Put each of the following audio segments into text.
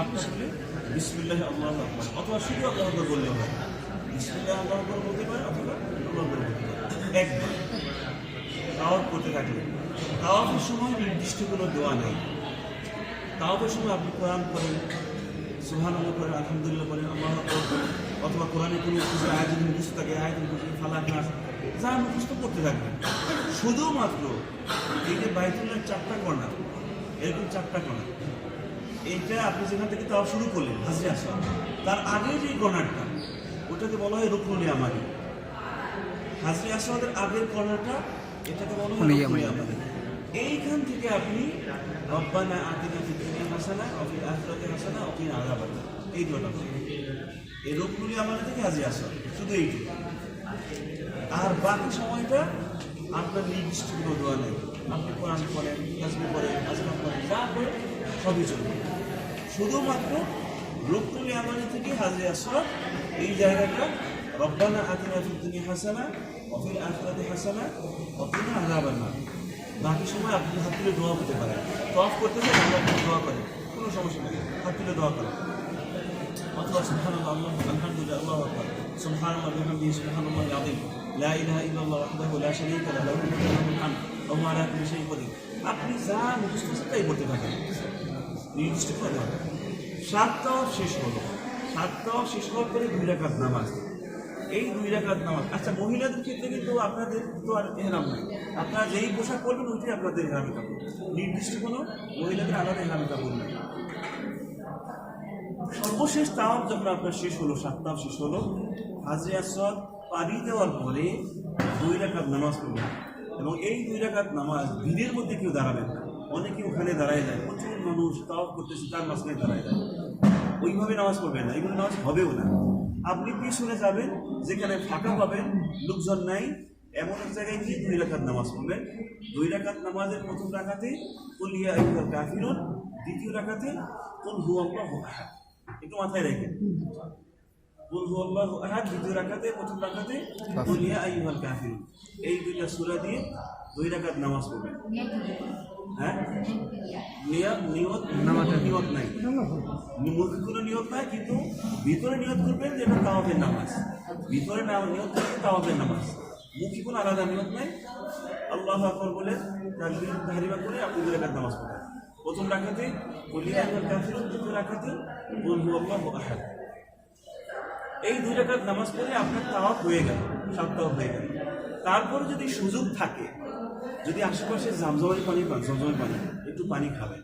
হাতটা তুলে বিসমিল্লাহ আল্লাহ আকবার, অথবা শুধু আল্লাহ আকবার বললেও হয়। বিসমিল্লাহ আল্লাহ আকবার বলতে পারে অথবা আল্লাহ আকবার বলতে পারে। একবার তাওয়াফ করতে থাকলে। তাওয়াফের সময় নির্দিষ্ট কোনো দোয়া নেই। তাওয়াফের সময় আপনি কোরআন করেন সুহান আল্লাহ পড়েন, আলহামদুলিল্লাহ পড়েন, আল্লাহ অথবা কোরআনে কোনো যদি মুখস্থ থাকে, আয়াত মুখস্থ ফালাক নাস, যা মুখস্থ করতে থাকবেন। শুধুমাত্র এই যে বাইতুল্লাহ চারটা কর্না এরকম চারটা কর্না এইটা আপনি যেখান থেকে তাওয়াফ শুরু করলেন হাসি আসা তার আগে যে কর্নারটা ওটাকে বলা হয় রুকনুল আমানি হাজরি আসওয়াদের আগের কর্নারটা এটাকে বলা হয় রুকনুল ইয়ামানি। এইখান থেকে আপনি রব্বানা আতিনা ফিদ দুনিয়া হাসানা ওয়া ফিল আখিরাতি হাসানা আযাবান নার। এই দুটো এই রুকনুল আমানি থেকে হাজরি আসওয়াদ শুধু এইটুকু আর বাকি সময়টা আপনার নির্দিষ্ট কোনো দোয়া নেই। আপনি কোরআন পড়েন তাসবি পড়েন আজকাল পড়েন যা করেন সবই চলবে। শুধুমাত্র রুকনুল আমানি থেকে হাজরি আসওয়াদ এই জায়গাটা রব্বানা আতিনা ফিদ দুনিয়া হাসানা, ওয়া ফিল আখিরাতি হাসানা আযাবান নার। বাকি সময় আপনি হাত তুলে দোয়া করতে পারেন। তফ করতে আমরা আপনি দোয়া করেন। কোনো সমস্যা নেই। হাত তুলে দোয়া করেন। অথবা সুবহানাল্লাহ, আল্লাহু আলহামদুলিল্লাহ, আল্লাহু আকবার। সুবহানাল্লাহ বিহামদিহি সুবহানাল্লাহ আযীম লা ইলাহা ইল্লাল্লাহ ওয়াহদাহু লা শারীকা লাহু লাহুল হামদ ওয়া হুয়া আলা কুল্লি আপনি যা মুখস্থ তাই করতে থাকেন। নির্দিষ্ট করে সাতটাও শেষ হলো। সাতটাও শেষ হওয়ার পরে দুই রাকাত নামাজ। এই দুই রাকাত নামাজ। আচ্ছা মহিলাদের ক্ষেত্রে কিন্তু আপনাদের তো আর এহরাম নাই। আপনারা যেই পোশাক পরবেন, ওইটাই আপনাদের এহরামি কাপড় নির্দিষ্ট কোনো মহিলাদের আলাদা এহরামি কাপড় নেই সর্বশেষ তাওয়াফ যখন আপনার শেষ হলো, সাতটাও শেষ হলো, হাজরে আসর পাড়ি দেওয়ার পরে দুই রাকাত নামাজ পড়বেন এবং এই দুই রাকাত নামাজ ভিড়ের মধ্যে কেউ দাঁড়াবেন না। অনেকে ওখানে দাঁড়ায় যায়, প্রচুর মানুষ তাও করতেছে, তার মাঝখানে দাঁড়ায় যায়। ওইভাবে নামাজ পড়বেন না, এগুলো নামাজ হবেও না। আপনি পিছনে যাবেন, যেখানে ফাঁকা পাবেন, লোকজন নাই, এমন এক জায়গায় গিয়ে দুই রাকাত নামাজ পড়বেন। দুই রাকাত নামাজের প্রথম রাখাতে কুলিয়া আইয়ুহাল কাফিরুন দ্বিতীয় রাখাতে কুল হুয়াল্লাহু আহাদ একটু মাথায় রেখেন। দ্বিতীয় প্রথম এই দুইটা সূরা দিয়ে দুই রাকাত নামাজ পড়বেন। হ্যাঁ? নিয়ত নিয়ত নামাজের নিয়ত নাই। মুখে কোনো নিয়ত নাই কিন্তু ভিতরে নিয়ত করবেন যে এটা তাওয়াফের নামাজ। ভিতরে না নিয়ত করবেন নামাজ। মুখে কোনো আলাদা নিয়ত নাই। আল্লাহ আকবর বলে তাকবীর তাহরিমা করে আপনি দুই রাকাত নামাজ পড়েন। প্রথম রাখাতে বলি আল্লাহ কাফিরুন দ্বিতীয় রাখাতে বলবু আল্লাহ আহাদ। এই দুই রাকাত নামাজ পড়ে আপনার তাওয়াফ হয়ে গেল সাতটাও হয়ে গেল। তারপরে যদি সুযোগ থাকে যদি আশেপাশে জামজমের পানি পান জমজমের পানি, একটু পানি খাবেন।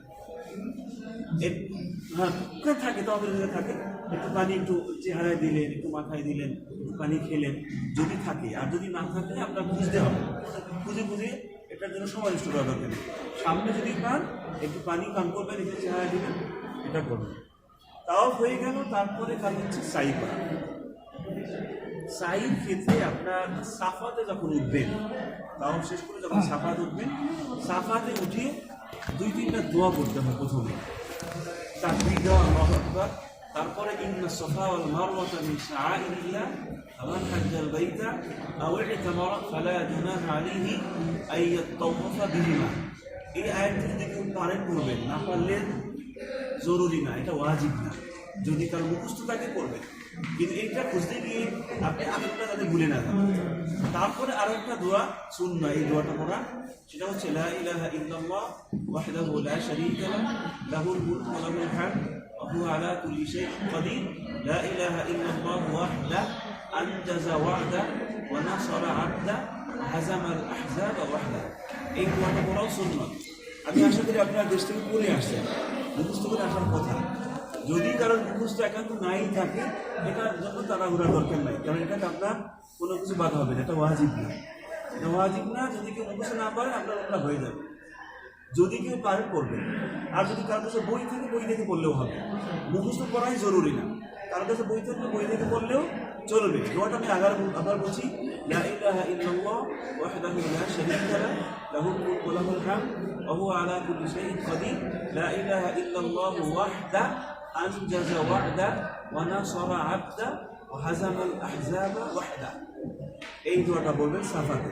হ্যাঁ থাকে তো এখানে থাকে, একটু পানি, একটু চেহারায় দিলেন, একটু মাথায় দিলেন, একটু পানি খেলেন, যদি থাকে। আর যদি না থাকে, আপনার বুঝতে হবে। বুঝে বুঝে এটার জন্য সময় নষ্ট করা দরকার সামনে যদি পান, একটু পানি পান করবেন, একটু চেহারায় দিবেন, এটা করবেন। তাও হয়ে গেল, তারপরে কাজ হচ্ছে সাই করা সাইর ক্ষেত্রে আপনার সাফাতে যখন উঠবেন তাও শেষ করে যখন সাফাতে উঠবেন সাফাতে উঠে দুই তিনটা দোয়া করতে হয় প্রথমে। তাকবীর দেওয়া আকবার। তারপরে ইন্না সাফা ওয়াল মারওয়াতা মিন শাআইরিল্লাহ ফামান হাজ্জাল বাইতা আও ইতামারা ফালা জুনাহা আলাইহি আই ইয়াতাওয়াফা বিহিমা। এই আয়াতটি যদি কেউ পারেন করবেন না পারলে জরুরি না এটা ওয়াজিব না। যদি তার মুখস্থ থাকে করবেন। কিন্তু এইটা খুঁজতে গিয়ে আপনি আগেরটা যাতে ভুলে না যান। তারপরে আরও একটা দোয়া সুন্না এই দোয়াটা পড়া। সেটা হচ্ছে, লা ইলাহা ইল্লাল্লাহ ওয়াহদাহু লা শারীকা লাহ লাহুল মুলকু ওয়া লাহুল হামদ ওয়া হুয়া আলা কুল্লি শাইইন কাদির। লা ইলাহা ইল্লাল্লাহ ওয়াহদা আনজাজা ওয়া'দা ওয়া নাসারা 'abদা হাজামাল আহজাব ওয়াহদা। এই দোয়াটা পড়াও সুন্নাত আমি আশা করি আপনারা দেশ থেকে পড়ে আসছেন। মুখস্থ করে আসার কথা। যদি কারোর মুখস্থ একান্ত নাই থাকে এটার জন্য তাড়াহুড়ার দরকার নাই। কারণ এটাতে আপনার কোনো কিছু বাধা হবে না, এটা ওয়াজিব না। এটা ওয়াজিব না, যদি কেউ মুখস্থ না পারে, আপনার ওটা হয়ে যাবে। যদি কেউ পারে পড়বে আর যদি কারোর কাছে বই থাকে, বই দেখে পড়লেও হবে। মুখস্থ পড়াই জরুরি না। কারোর কাছে বই থাকলে বই দেখে পড়লেও চলবে। দোয়াটা আমি আগার আবার বলছি, লা ইলাহা ইল্লাল্লাহ ওয়াহদাহু লা শারীকা লাহ লাহুল মুলকু ওয়া লাহুল হামদ, ওয়া হুয়া আলা কুল্লি শাইইন কাদির। লা ইলাহা ইল্লাল্লাহ ওয়াহদা আনজাজা وعده ونصر عبده وهزم الأحزاب ওয়াহদা এই দোয়াটা বলবেন সাফাতে।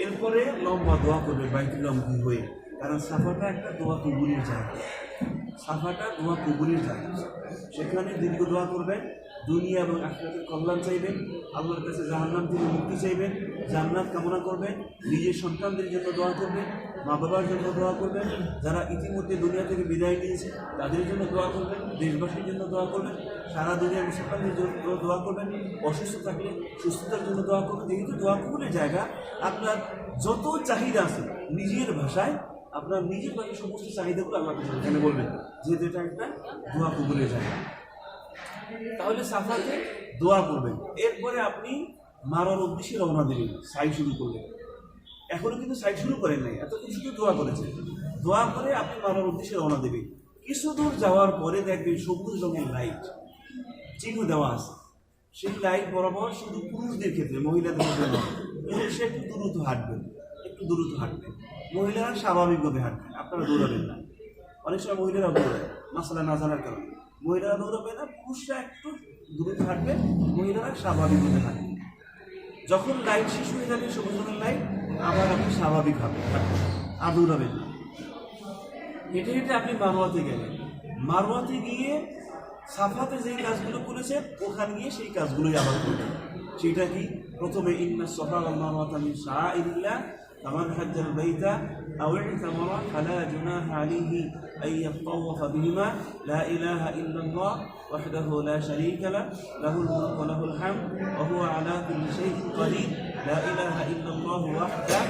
এরপরে লম্বা দোয়া করবে বাইতুল্লাহমুখী হয়ে। কারণ সাফাটা একটা দোয়া কবুলের জায়গা। সাফাটা দোয়া কবুলের জায়গা। সেখানে দীর্ঘ দোয়া করবেন। দুনিয়া এবং আখিরাতের কল্যাণ চাইবেন আল্লাহর কাছে জাহান্নাম থেকে মুক্তি চাইবেন জান্নাত কামনা করবেন নিজের সন্তানদের জন্য দোয়া করবেন মা বাবার জন্য দোয়া করবেন যারা ইতিমধ্যে দুনিয়া থেকে বিদায় নিয়েছে তাদের জন্য দোয়া করবেন দেশবাসীর জন্য দোয়া করবেন সারা দুনিয়ার মুসলমানদের জন্য দোয়া করবেন অসুস্থ থাকলে সুস্থতার জন্য দোয়া করবেন যেহেতু দোয়া কবুলের জায়গা আপনার যত চাহিদা আছে নিজের ভাষায় আপনার নিজের বাকি সমস্ত চাহিদাগুলো আল্লাহ এখানে বলবেন। যেহেতু এটা একটা দোয়া কবুলের জায়গা। তাহলে সাফাতে দোয়া করবেন। এরপরে আপনি মারার উদ্দেশ্যে রওনা দেবেন সাই শুরু করলেন। এখনও কিন্তু সাইড শুরু করেন নাই এতক্ষণ শুধু দোয়া করেছেন। দোয়া করে আপনি মারার উদ্দেশ্যে রওনা দেবেন। কিছু দূর যাওয়ার পরে দেখবেন সবুজ রঙের লাইট চিহ্ন দেওয়া আছে। সেই লাইট বরাবর শুধু পুরুষদের ক্ষেত্রে মহিলাদের ক্ষেত্রে নয় পুরুষরা একটু দ্রুত হাঁটবেন একটু দ্রুত হাঁটবেন। মহিলারা স্বাভাবিকভাবে হাঁটবেন আপনারা দৌড়াবেন না। অনেক সময় মহিলারা দৌড়ায় মশলা না জানার কারণে। মহিলারা দৌড়াবে না, পুরুষরা একটু দূরে হাঁটবেন মহিলারা স্বাভাবিক হতে হাঁটবেন যখন লাইট শেষ হয়ে যাবে সবুজ রঙের লাইট আবার আপনি স্বাভাবিক হবে। আর দৌড়াবেন না। হেঁটে হেঁটে আপনি মারোয়াতে গেলেন। মারোয়াতে গিয়ে সাফাতে যেই কাজগুলো করেছে ওখানে গিয়ে সেই কাজগুলোই আবার করবেন সেটা কি? প্রথমে, ইন্না সফা ওয়াল মারওয়াতা মিন শাআইরিল্লাহ। فمن حج البيت أو اعتمر فلا جناح عليه أن يطوف بهما. لا إله إلا الله وحده لا شريك له له الملك وله الحمد وهو على كل شيء قدير. لا إله إلا الله وحده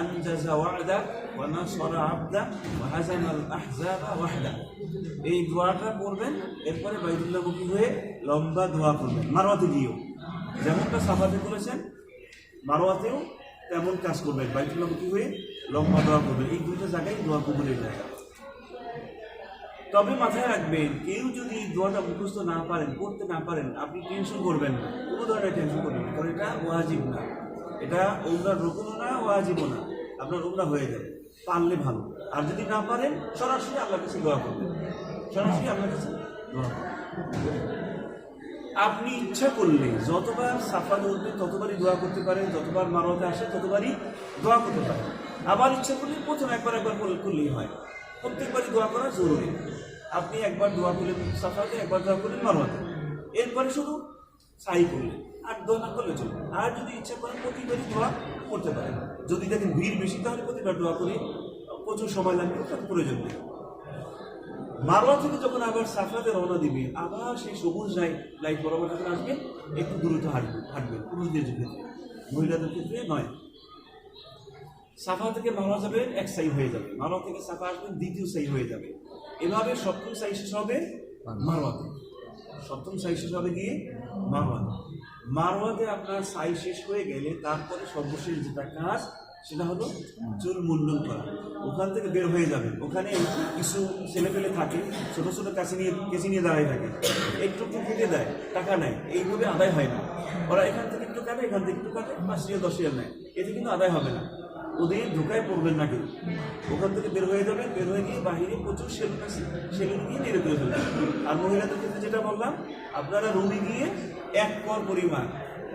أنجز وعده ونصر عبده وهزم الأحزاب وحده. এই দোয়াটা করবেন এরপরে বাইদুল্লাহমুখী হয়ে লম্বা দোয়া করবেন। মারোয়াতে দিও যেমনটা সাফাতে বলেছেন মারোয়াতেও তেমন কাজ করবেন বাইতুল্লাহমুখী হয়ে লম্বা দোয়া করবেন এই দুইটা জায়গায় দোয়া কবুলের জায়গা তবে মাথায় রাখবেন, কেউ যদি দোয়াটা মুখস্থ না পারেন করতে না পারেন, আপনি টেনশন করবেন না। কোনো ধরনের টেনশন করবেন কারণ এটা ওয়াজিব না। এটা ওমরার রকুনও না, ওয়াজিবও না। আপনার ওমরা হয়ে যাবে। পারলে ভালো। আর যদি না পারেন, সরাসরি আল্লাহর কাছে দোয়া করবেন। সরাসরি আল্লাহর কাছে দোয়া করবেন। আপনি ইচ্ছা করলে যতবার সাফা উঠবেন ততবারই দোয়া করতে পারেন, যতবার মারতে আসে, ততবারই দোয়া করতে পারেন। আবার ইচ্ছা করলে প্রথম একবার একবার করলেই হয়। প্রত্যেকবারই দোয়া করা জরুরি। আপনি একবার দোয়া করলেন সাফাতে, একবার দোয়া করলেন মারতে এরপরে শুধু সাই করলেন আর দোয়া না করলে চলবে আর যদি ইচ্ছা করেন প্রতিবারই দোয়া করতে পারেন। যদি দেখেন ভিড় বেশি, তাহলে প্রতিবার দোয়া করে প্রচুর সময় লাগবে, তার প্রয়োজন নেই। মারোয়া থেকে যখন আবার সাফাতে রওনা দিবে, আবার সেই সবুজ লাইট লাইট বরাবর আসবেন একটু দ্রুত হাঁটবে হাঁটবেন পুরুষদের ক্ষেত্রে মহিলাদের ক্ষেত্রে নয়। সাফা থেকে মারোয়া যাবে, এক সাই হয়ে যাবে। মারোয়া থেকে সাফা আসবেন দ্বিতীয় সাই হয়ে যাবে। এভাবে সপ্তম সাই শেষ হবে মারোয়াতে সপ্তম সাই শেষ হবে গিয়ে মারোয়াতে মারোয়াতে আপনার সাই শেষ হয়ে গেলে তারপরে সর্বশেষ যেটা কাজ সেটা হলো চুল মুন্ডন করা। ওখান থেকে বের হয়ে যাবে। ওখানে কিছু ছেলেপেলে থাকে, ছোট ছোট কাছে নিয়ে কেসি নিয়ে দাঁড়ায় থাকে। একটু পুকুরে দেয়, টাকা নেয়। এইভাবে আদায় হয় না। ওরা এখান থেকে একটু কাটে, এখান থেকে একটু কাটে, পাঁচ রিয়াল দশ রিয়াল নেয়। এতে কিন্তু আদায় হবে না। ওদের ঢোকায় পড়বেন না কেউ। ওখান থেকে বের হয়ে যাবে বের হয়ে গিয়ে বাহিরে প্রচুর সেলুন আছে। সেলুন গিয়ে নেড়ে করে ফেলবেন। আর মহিলাদের ক্ষেত্রে যেটা বললাম, আপনারা রুমে গিয়ে এক পর পরিমাণ,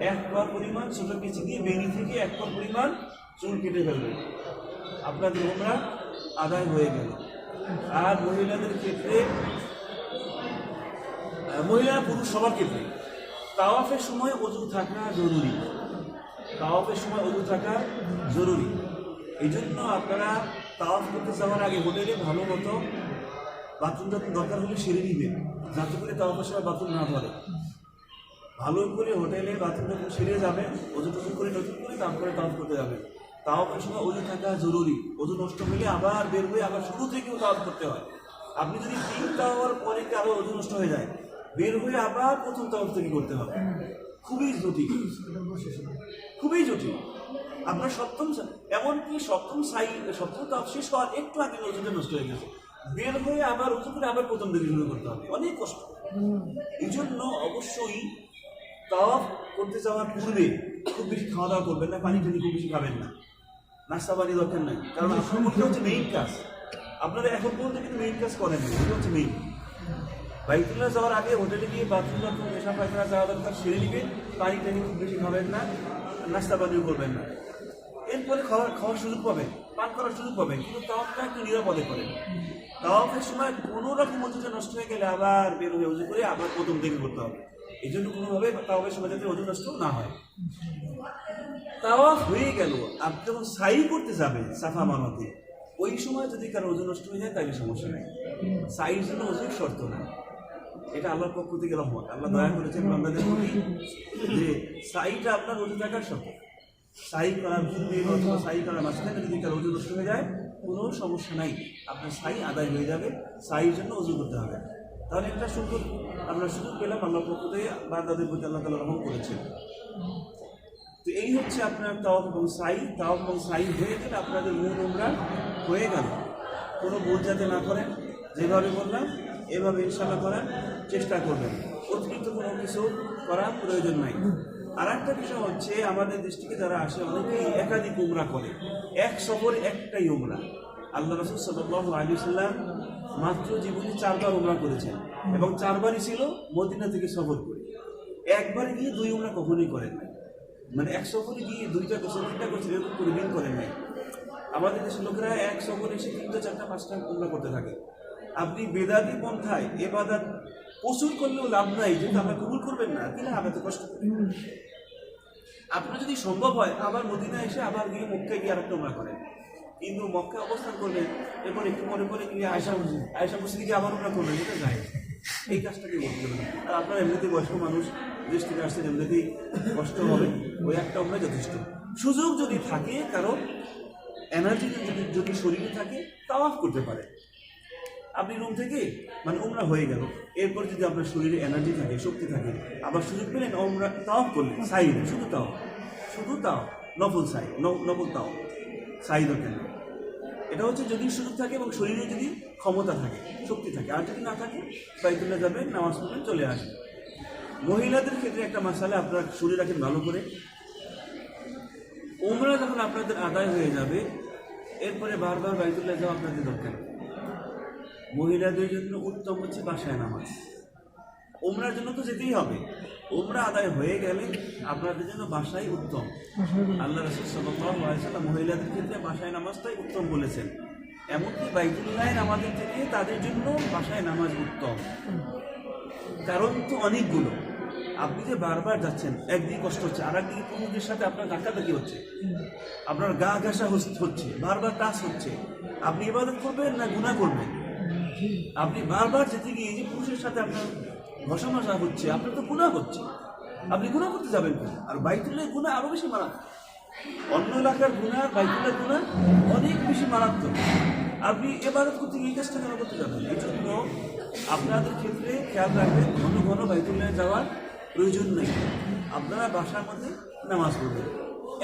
এক পর পরিমাণ ছোট কেচি দিয়ে বেনি থেকে এক পর পরিমাণ চুল কেটে ফেলবেন আপনাদের ওমরা আদায় হয়ে গেল। আর মহিলাদের ক্ষেত্রে মহিলা পুরুষ সবার ক্ষেত্রে, তাওয়াফের সময় অজু থাকা জরুরি। তাওয়াফের সময় অজু থাকা জরুরি। এই জন্য আপনারা তাওয়াফ করতে যাওয়ার আগে হোটেলে ভালো মতো বাথরুম টাথরুম দরকার হলে সেরে নিবেন, যাতে করে তাওয়াফের সময় বাথরুম না ধরে। ভালো করে হোটেলে বাথরুম টাথরুম সেরে যাবেন, অজু টজু করে নতুন করে তারপরে তাওয়াফ করতে যাবেন। তাওয়াফের সময় অজু থাকা জরুরি। অজু নষ্ট হলে আবার বের হয়ে আবার শুরু থেকেও তাওয়াফ করতে হয়। আপনি যদি তিন তাওয়ার পরে কারও অজু নষ্ট হয়ে যায়, বের হয়ে আবার প্রথম তাওয়াফ থেকে করতে হবে। খুবই জটিল। খুবই জটিল। আপনার সপ্তম এমনকি সপ্তম সাই সপ্তম তাপ শেষ হওয়ার একটু আগে ওজনটা নষ্ট হয়ে গেছে। বের হয়ে আবার ওজন করে আবার প্রথম থেকে শুরু করতে হবে। অনেক কষ্ট। এই জন্য অবশ্যই তাওয়াফ করতে যাওয়ার পূর্বে খুব বেশি খাওয়া দাওয়া করবেন না, পানি টানি খুব বেশি খাবেন না। নাস্তা পানি দরকার নাই। কারণ আপনার হচ্ছে মেইন কাজ। আপনারা এখন পর্যন্ত কিন্তু মেইন কাজ করেন না এটা হচ্ছে মেইন বাইতুল্লাহ যাওয়ার আগে হোটেলে গিয়ে বাথরুম বাথরুম পেশা পায়খানা যাওয়া দরকার সেরে নেবেন পানি টানি খুব বেশি খাবেন না নাস্তা পানিও করবেন না। এরপরে খাওয়ার খাওয়ার সুযোগ পাবেন পান করার সুযোগ পাবেন কিন্তু তাওয়াফটা একটু নিরাপদে করেন। তাওয়াফের সময় কোনো রকম অজুটা নষ্ট হয়ে গেলে আবার বের হয়ে অজু করে আবার প্রথম থেকে করতে হবে। এই জন্য কোনোভাবে তাওয়াফের সময় যাতে অজু নষ্ট না হয়। তাওয়াফ হয়ে গেল। আপনি যখন সাই করতে যাবেন সাফা মানতে, ওই সময় যদি কারও ওজন নষ্ট হয়ে যায়, তাহলে সমস্যা নেই। সাইর জন্য ওজন শর্ত না এটা আল্লাহর পক্ষ থেকে রহমত। আল্লাহ দয়া করেছেন প্রতি যে সাইটা আপনার ওজন থাকার শর্ত। সাই করার পূর্বে অথবা সাই করার মাঝখানে যদি কারও ওজন নষ্ট হয়ে যায়, কোনো সমস্যা নাই। আপনার সাই আদায় হয়ে যাবে। সাইয়ের জন্য ওজন করতে হবে। তাহলে একটা সুন্দর আমরা সুযোগ পেলাম আল্লাহর পক্ষ থেকে বান্দাদের প্রতি আল্লাহ তালা রহম করেছেন। তো এই হচ্ছে আপনার তাওয়াফ এবং সাই। তাওয়াফ এবং সাই হয়ে গেলে আপনাদের মূল উমরা হয়ে গেল। কোনো বোধ যাতে না করেন, যেভাবে বললাম, এভাবে ইনশাল্লাহ করার চেষ্টা করবেন। অতিরিক্ত কোনো কিছু করার প্রয়োজন নাই। আর একটা বিষয় হচ্ছে, আমাদের দৃষ্টিকে যারা আসে, অনেকেই একাধিক উমরা করে। এক সফরে একটাই উমরা। আল্লাহ রসুল সাল্লাহ আলী সাল্লাম মাত্র জীবনে চারবার উমরা করেছেন। এবং চারবারই ছিল মদিনা থেকে সফর করে। একবার গিয়ে দুই উমরা কখনোই করেন না মানে এক সফরে গিয়ে দুইটা করছে তিনটা করছে এরকম করে দিন করেন নাই। আমাদের দেশের লোকেরা এক সফরে এসে তিনটা, চারটা, পাঁচটা উমরা করতে থাকে। আপনি বেদাদি পন্থায় এবাদাত প্রচুর করলেও লাভ নাই, যেহেতু আমরা কবুল করবেন না কিনা হবে তো কষ্ট আপনার যদি সম্ভব হয়, আবার মদিনা এসে আবার গিয়ে মক্কায় গিয়ে আরেকটা উমরা করেন। কিন্তু মক্কা অবস্থান করবেন এরপর একটু পরে পরে গিয়ে আয়সা আয়সা মসজিদে গিয়ে আবার ওরা করবেন এটা যায়। এই কাজটাকে করতে হবে আর আপনার এমনিতে বয়স্ক মানুষ দেশ থেকে আসছেন এমনিতেই কষ্ট হবে, ওই একটা উমরা যথেষ্ট। সুযোগ যদি থাকে, কারও এনার্জি যদি যদি শরীরে থাকে, তাও অফ করতে পারে। আপনি রুম থেকে মানে উমরা হয়ে গেল। এরপর যদি আপনার শরীরে এনার্জি থাকে, শক্তি থাকে, আবার সুযোগ পেলেন ওমরা তাও করলেন। সাই শুধু তাও। শুধু তাও। নফল সাই নফল তাও। সাই কেন এটা হচ্ছে যদি সুযোগ থাকে এবং শরীরে যদি ক্ষমতা থাকে, শক্তি থাকে, আর যদি না থাকে, বাইতুল্লাহ যাবেন নামাজ পড়বেন চলে আসবেন মহিলাদের ক্ষেত্রে একটা মাসালে আপনারা শরীর রাখেন ভালো করে। ওমরা যখন আপনাদের আদায় হয়ে যাবে, এরপরে বারবার বাইতুল্লাহ যাওয়া আপনাদের দরকার। মহিলাদের জন্য উত্তম হচ্ছে বাসায় নামাজ। ওমরার জন্য তো যেতেই হবে। ওমরা আদায় হয়ে গেলে আপনাদের জন্য বাসায় উত্তম। আল্লাহ রসুল সাল্লাম মহিলাদের ক্ষেত্রে বাসায় নামাজটাই উত্তম বলেছেন। এমনকি বাইতুল্লাহ আমাদের থেকে তাদের জন্য বাসায় নামাজ উত্তম। কারণ তো অনেকগুলো। আপনি যে বারবার যাচ্ছেন, একদিকে কষ্ট হচ্ছে আর একদিকে পুরুষদের সাথে আপনার ধাক্কাধাক্কি হচ্ছে। আপনার গা ঘাসা হচ্ছে, বারবার টাচ হচ্ছে। আপনি ইবাদত করবেন না গুণা করবেন? আপনি বারবার যেতে গিয়ে যে পুরুষের সাথে আপনার ঘষা মশা হচ্ছে, আপনার তো গুণা হচ্ছে। আপনি গুণা করতে যাবেন আর বাইতুল্লাহ গুণা আরও বেশি মারাত্মক। অন্য এলাকার গুণা বাইতুল্লাহ গুণা অনেক বেশি মারাত্মক। আপনি এবারত করতে এই কাজটা কেন করতে যাবেন? এই জন্য আপনাদের ক্ষেত্রে খেয়াল রাখবেন, ঘন ঘন বাইতুল্লাহ যাওয়ার প্রয়োজন নেই। আপনারা বাসার মধ্যে নামাজ পড়বেন।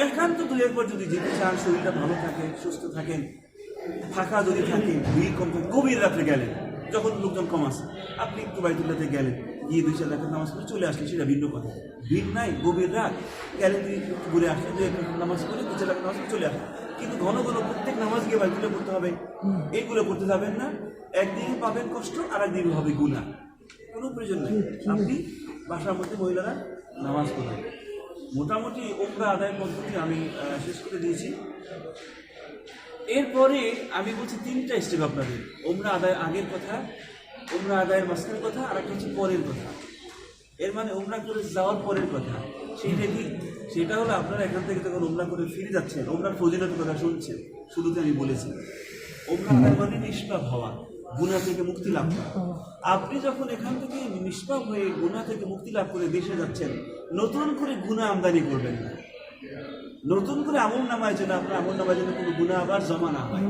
একান্ত দুই একবার যদি যেতে চান, শরীরটা ভালো থাকে, সুস্থ থাকেন, ফাঁকা যদি থাকে ভিড় কম থাকে, গভীর রাত্রে গেলেন, যখন লোকজন কম আসে আপনি একটু বাইতুল্লাতে গেলেন। গিয়ে দুই চার রাখের নামাজ পড়ে চলে আসলেন সেটা ভিন্ন কথা। ভিড় নাই, গভীর গেলেন দুই একটু ঘুরে আসলেন দুই একটা নামাজ পড়ে, দুই চার রাখের নামাজ চলে আসলেন কিন্তু ঘন ঘন প্রত্যেক নামাজ গিয়ে বাইতুল্লা পড়তে হবে। এইগুলো করতে যাবেন না। একদিকে পাবেন কষ্ট আর একদিকে হবে গুণা। কোনো প্রয়োজন নেই। আপনি বাসার মধ্যে মহিলারা নামাজ পড়বেন মোটামুটি ওমরা আদায় পদ্ধতি আমি শেষ করে দিয়েছি। এরপরে আমি বলছি তিনটা স্টেপ আপনাদের। ওমরা আদায় আগের কথা ওমরা আদায়ের মাঝখানের কথা আর একটা হচ্ছে পরের কথা। এর মানে ওমরা করে যাওয়ার পরের কথা। সেইটা কি? সেটা হলো আপনারা এখান থেকে যখন ওমরা করে ফিরে যাচ্ছেন ওমরার ফজিলত কথা শুনছেন, শুরুতে আমি বলেছি। ওমরা আদায় মানে নিষ্পাপ হওয়া গুণা থেকে মুক্তি লাভ করা। আপনি যখন এখান থেকে নিষ্পাপ হয়ে গুণা থেকে মুক্তি লাভ করে দেশে যাচ্ছেন, নতুন করে গুণা আমদানি করবেন না। নতুন করে আমল নামায় যেন আপনার আমল নামায় যেন কোনো গুণা আবার জমা না হয়।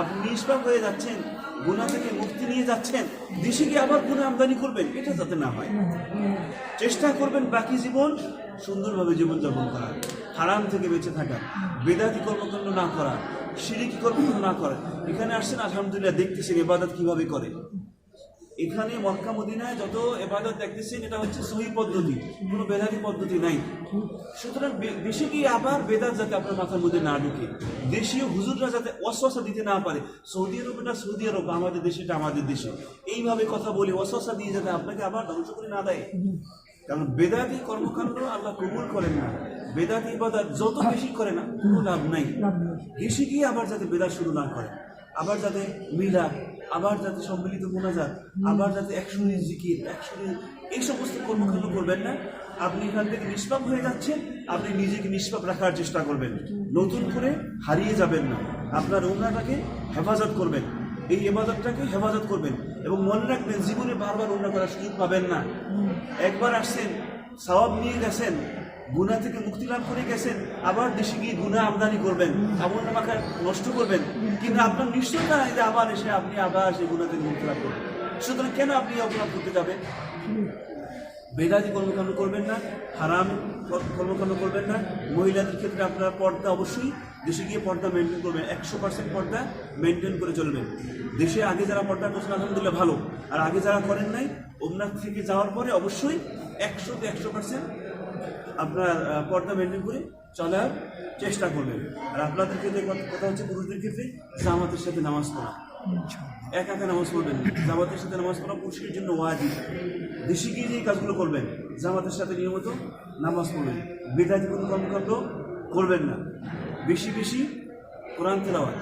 আপনি নিষ্পাপ হয়ে যাচ্ছেন গুণা থেকে মুক্তি নিয়ে যাচ্ছেন, দেশে গিয়ে আবার গুণা আমদানি করবেন, এটা যাতে না হয়। চেষ্টা করবেন বাকি জীবন সুন্দরভাবে জীবনযাপন করা হারাম থেকে বেঁচে থাকা বেদাতি কর্মকাণ্ড না করা সিঁড়ি কর্মকাণ্ড না করা এখানে আসছেন, আলহামদুলিল্লাহ, দেখতেছেন এবাদত কীভাবে করে। এখানে মক্কা মদিনায় যত এবাদত দেখতেছেন এটা হচ্ছে সহি পদ্ধতি কোনো বেদাতি পদ্ধতি নাই। সুতরাং দেশে গিয়ে আবার বেদাত যাতে আপনার মাথার মধ্যে না ঢুকে? দেশীয় হুজুররা যাতে অশ্বাসা দিতে না পারে। সৌদি আরব এটা সৌদি আরব আমাদের দেশে এটা আমাদের দেশে। এইভাবে কথা বলে অশ্বাসা দিয়ে যাতে আপনাকে আবার ধ্বংস করে না দেয়। কারণ বেদাতি কর্মকাণ্ড আল্লাহ কবুল করেন না। বেদাত ইবাদত যত বেশি করে না কোনো লাভ নাই। দেশে গিয়ে আবার যাতে বেদাত শুরু না করে। আবার যাতে মিলাদ আবার যাতে সম্মিলিত মোনাজাত আবার যাতে একশো জিকির একশো এই সমস্ত কর্মকাণ্ড করবেন না। আপনি এখান থেকে নিষ্পাপ হয়ে যাচ্ছেন, আপনি নিজেকে নিষ্পাপ রাখার চেষ্টা করবেন। নতুন করে হারিয়ে যাবেন না। আপনার ওনাটাকে হেফাজত করবেন। এই এবাদতটাকে হেফাজত করবেন এবং মনে রাখবেন, জীবনে বারবার অন্য করার সুযোগ পাবেন না। একবার আসছেন, সওয়াব নিয়ে গেছেন গুণা থেকে মুক্তি লাভ করে গেছেন, আবার দেশে গিয়ে গুণা আমদানি করবেন, আমল নামাকে নষ্ট করবেন। কিন্তু আপনার নিশ্চয়তা নাই যে আবার এসে আপনি আবার সেই গুণা থেকে মুক্তি লাভ করবেন। সুতরাং কেন আপনি অপরাধ করতে যাবেন? বেদাতি কর্মকাণ্ড করবেন না, হারাম কর- কর্মকাণ্ড করবেন না। মহিলাদের ক্ষেত্রে আপনার পর্দা অবশ্যই, দেশে গিয়ে পর্দা মেনটেন করবেন, একশো পার্সেন্ট পর্দা মেনটেন করে চলবেন। দেশে আগে যারা পর্দা করছেন, আলহামদুলিল্লাহ ভালো। আর আগে যারা করেন নাই, ওমনাথ থেকে যাওয়ার পরে অবশ্যই একশো একশো পার্সেন্ট আপনার পর্দা মেনটেন করে চলার চেষ্টা করবেন। আর আপনাদের ক্ষেত্রে কথা- হচ্ছে পুরুষদের ক্ষেত্রে জামাতের সাথে নামাজ পড়া। একা একা নামাজ পড়বেন জামাতের সাথে নামাজ পড়া পুরুষের জন্য ওয়াজিব। দেশে গিয়ে যে কাজগুলো করবেন, জামাতের সাথে নিয়মিত নামাজ পড়বেন। বেদাতি কোনো কর্মকাণ্ড করবেন না। বেশি বেশি কোরআন তেলাওয়াত।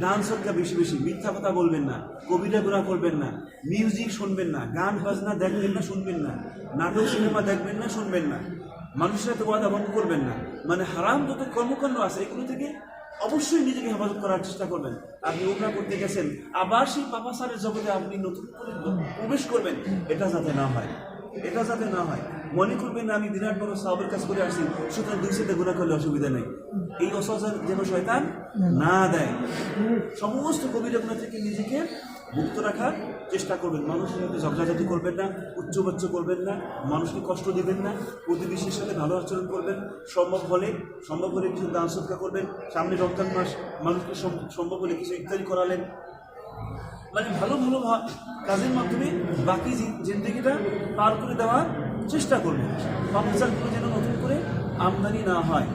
দান সদকা বেশি বেশি। মিথ্যা কথা বলবেন না। কবিতা গুণা করবেন না। মিউজিক শুনবেন না। গান বাজনা দেখবেন না, শুনবেন না। নাটক, সিনেমা দেখবেন না, শুনবেন না। মানুষের সাথে ওয়াদা ভঙ্গ করবেন না। মানে হারাম যত কর্মকাণ্ড আছে, এগুলো থেকে অবশ্যই নিজেকে হেফাজত করার চেষ্টা করবেন। আপনি ওমরা করতে গেছেন, আবার সেই পাপাসারের জগতে আপনি নতুন করে প্রবেশ করবেন, এটা যাতে না হয়। এটা যাতে না হয়। মনে করবেন না, আমি বিরাট বড় সাহাবের কাজ করে আসছি, সুতরাং দুই সাথে গুণা করলে অসুবিধা নেই। এই অসহায় যেন শয়তান না দেয়। সমস্ত কবিরা থেকে নিজেকে মুক্ত রাখার চেষ্টা করবেন। মানুষের সাথে ঝগড়াঝাটি করবেন না, উচ্চবাচ্য করবেন না, মানুষকে কষ্ট দেবেন না, প্রতিবেশীর সাথে ভালো আচরণ করবেন। সম্ভব হলে সম্ভব হলে কিছু দান সৎকা করবেন। সামনে রমজান মাস, মানুষকে সম- সম্ভব হলে কিছু ইত্যাদি করালেন। মানে ভালো ভালো কাজের মাধ্যমে বাকি জিন্দগিটা পার করে দেওয়ার চেষ্টা করবেন। পাপাচারগুলো যেন নতুন করে আমদানি না হয়।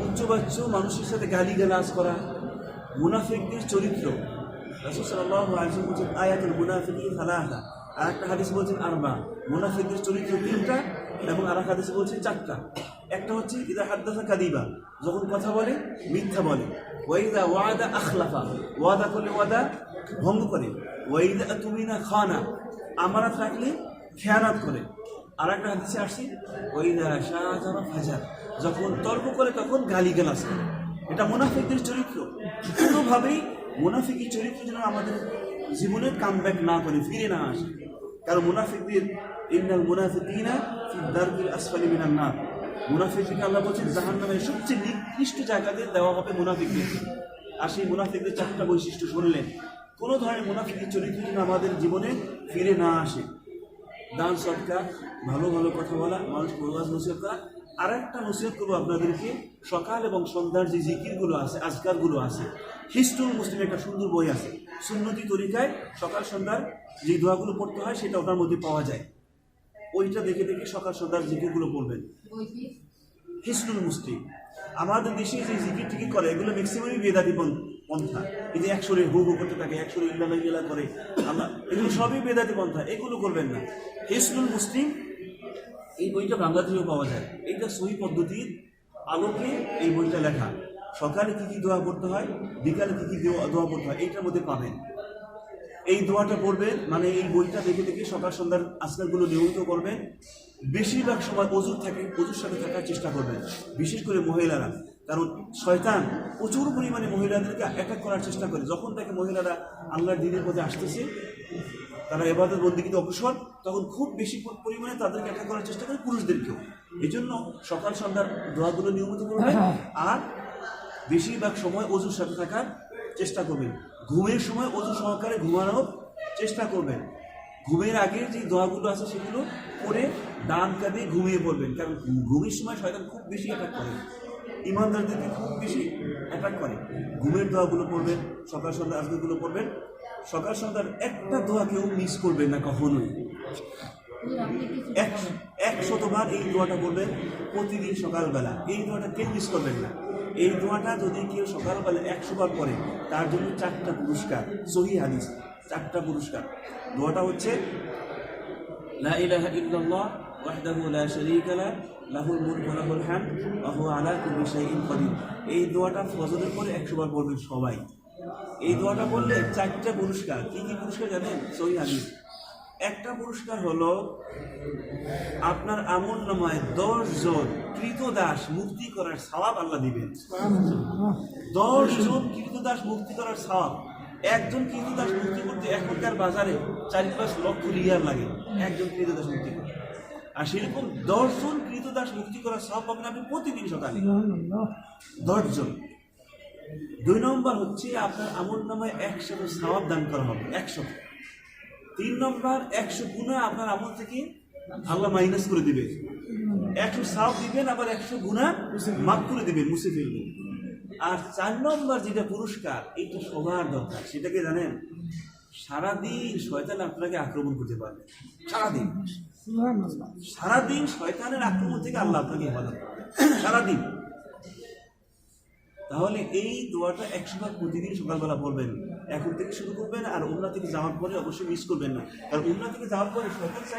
উচ্চবাচ্য মানুষের সাথে গালি গালাজ করা, মুনাফিকদের চরিত্র রাসূল সাল্লাল্লাহু আলাইহি ওয়াসাল্লাম বলছেন আয়াতুল মুনাফিকিন সালাসা আর একটা হাদিস বলছেন আরবা। মুনাফিকদের চরিত্র তিনটা এবং আর এক হাদিসে বলছেন চারটা। একটা হচ্ছে, ইদা হাদ্দাসা কাদিবা যখন কথা বলে, মিথ্যা বলে। ওয়াইদা ওয়াদা আখলাফা ওয়াদা করলে ওয়াদা ভঙ্গ করে। ওয়াইদা তুমিনা খানা আমানত রাখলে খেয়ানাত করে। আর একটা হাদিসে আসছে ওইদা শাহজারা ফাজার যখন তর্ক করে তখন গালি গালাস করে। এটা মুনাফিকদের চরিত্র। কোনোভাবেই মুনাফিকের চরিত্র যেন আমাদের জীবনের কাম না করে, ফিরে না আসে। কারণ মুনাফিকদের, ইন্নাল মুনাফিকিনা ফি দারকিল আসফালি মিনান নার। মুনাফিককে আল্লাহ বলছেন, জাহান্নামের সবচেয়ে নিকৃষ্ট জায়গাতে দেওয়া হবে মুনাফিকদেরকে আর সেই মুনাফিকদের চারটা বৈশিষ্ট্য শুনলেন। কোনো ধরনের মুনাফিকের চরিত্র যেন আমাদের জীবনে ফিরে না আসে। দান সৎকার, ভালো ভালো কথা বলা, মানুষকে ওয়াজ নসিহত করা আর একটা নসিহত করব আপনাদেরকে। সকাল এবং সন্ধ্যার যে জিকিরগুলো আছে আজকারগুলো আছে হিস্টুল মুসলিম একটা সুন্দর বই আছে। সুন্নতি তরিকায় সকাল সন্ধ্যার যে দোয়াগুলো পড়তে হয় সেটা ওটার মধ্যে পাওয়া যায়। ওইটা দেখে দেখে সকাল সন্ধ্যার জিকিরগুলো পড়বেন। হিস্টুল মুসলিম। আমাদের দেশে যে জিকির টিকির করে এগুলো ম্যাক্সিমামই বেদাতি পন- পন্থা। এই যে একশোরে হু হু করতে থাকে একশোরে ইল্লা ইল্লা করে আমরা এগুলো সবই বেদাতি পন্থা এগুলো করবেন না। হিসনুল মুসলিম এই বইটা বাংলাদেশেও পাওয়া যায়। এইটা সহি পদ্ধতির আলোকে এই বইটা লেখা। সকালে কী কী দোয়া করতে হয়, বিকালে কী কী দোয়া করতে হয়, এইটার মধ্যে পাবেন। এই দোয়াটা পড়বেন মানে এই বইটা দেখে দেখে সকাল সন্ধ্যার আজকালগুলো নিয়মিত করবেন বেশিরভাগ সময় অজুর থাকে, অজুর সাথে থাকার চেষ্টা করবেন। বিশেষ করে মহিলারা। কারণ শয়তান প্রচুর পরিমাণে মহিলাদেরকে অ্যাটাক করার চেষ্টা করে। যখন তাকে মহিলারা আল্লাহর দিনের পথে আসতেছে তারা এবাদত বন্দিকিতে অগ্রসর তখন খুব বেশি পরিমাণে তাদেরকে অ্যাটাক করার চেষ্টা করে পুরুষদেরকেও। এই জন্য সকাল সন্ধ্যার দোয়াগুলো নিয়মিত করবেন আর বেশিরভাগ সময় অজুর সাথে থাকার চেষ্টা করবেন। ঘুমের সময় অজু সহকারে ঘুমানোর চেষ্টা করবেন। ঘুমের আগে যে দোয়াগুলো আছে সেগুলো করে ডান কাঁধে ঘুমিয়ে পড়বেন। কারণ ঘুমের সময় শয়তান খুব বেশি অ্যাটাক করে। ইমানদারদেরকে খুব বেশি অ্যাটাক করে। ঘুমের দোয়াগুলো পড়বেন সকাল সন্ধ্যা আজকেগুলো পড়বেন। সকাল সন্ধ্যার একটা দোয়া কেউ মিস করবেন না কখনোই। এক একশতবার এই দোয়াটা করবেন প্রতিদিন সকালবেলা। এই দোয়াটা কেউ মিস করবেন না। এই দোয়াটা যদি কেউ সকালবেলা একশো বার করে তার জন্য চারটা পুরস্কার, সহি হাদিস, চারটা পুরস্কার। দোয়াটা হচ্ছে এই দোয়াটা ফজরের পরে 100 বার পড়বেন সবাই। এই দোয়াটা বললে চারটা পুরস্কার। কি কি পুরস্কার জানেন? সহি হাদিস। একটা পুরস্কার হলো আপনার আমল নামায় দশ জন কৃতদাস মুক্তি করার সওয়াব আল্লাহ দিবেন। দশ জন কৃতদাস মুক্তি করার সওয়াব একজন কৃতদাস মুক্তি করতে এখনকার বাজারে চারি পাঁচ লক্ষ রিয়াল লাগে। একজন কৃতদাস মুক্তি করতে। আর সেরকম দশ জন কৃতদাস মুক্তি করার সওয়াব পাবেন আপনি প্রতিদিন সকালে। দশ জন। দুই নম্বর হচ্ছে আপনার আমল নামায় একশত সওয়াব দান করা হবে একশত। তিন নম্বর একশো গুণা আপনার আমল থেকে আল্লাহ মাইনাস করে দিবে। একশো সাপ দিবেন আবার একশো গুণা মাফ করে দিবেন মুছে ফেলবেন। আর চার নম্বর যেটা পুরস্কার এইটা সবার দরকার সেটাকে জানেন সারাদিন শয়তান আপনাকে আক্রমণ করতে পারবে। সারাদিন। সারাদিন শয়তানের আক্রমণ থেকে আল্লাহ আপনাকে হেফাজত করবে। সারাদিন। তাহলে এই দোয়াটা একশো সময় প্রতিদিন সকালবেলা পড়বেন। এখন থেকে শুরু করবেন আর অন্য থেকে যাওয়ার পরে অবশ্যই মিস করবেন না। কারণ অন্য থেকে যাওয়ার পরে চাই